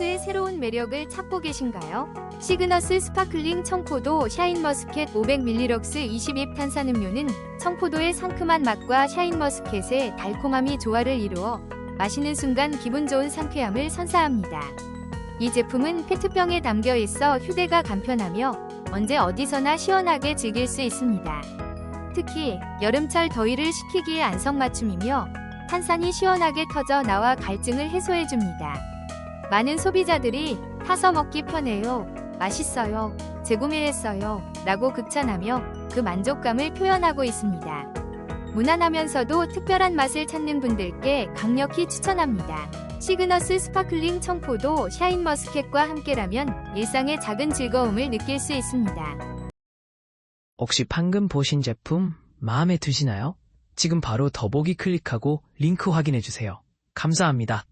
슈의 새로운 매력을 찾고 계신가요? 시그너스 스파클링 청포도 샤인머스켓 500ml 22 탄산음료는 청포도의 상큼한 맛과 샤인머스켓의 달콤함이 조화를 이루어 마시는 순간 기분 좋은 상쾌함을 선사합니다. 이 제품은 페트병에 담겨 있어 휴대가 간편하며 언제 어디서나 시원하게 즐길 수 있습니다. 특히 여름철 더위를 식히기에 안성맞춤이며 탄산이 시원하게 터져 나와 갈증을 해소해줍니다. 많은 소비자들이 타서 먹기 편해요, 맛있어요, 재구매했어요 라고 극찬하며 그 만족감을 표현하고 있습니다. 무난하면서도 특별한 맛을 찾는 분들께 강력히 추천합니다. 시그너스 스파클링 청포도 샤인머스켓과 함께라면 일상의 작은 즐거움을 느낄 수 있습니다. 혹시 방금 보신 제품 마음에 드시나요? 지금 바로 더보기 클릭하고 링크 확인해 주세요. 감사합니다.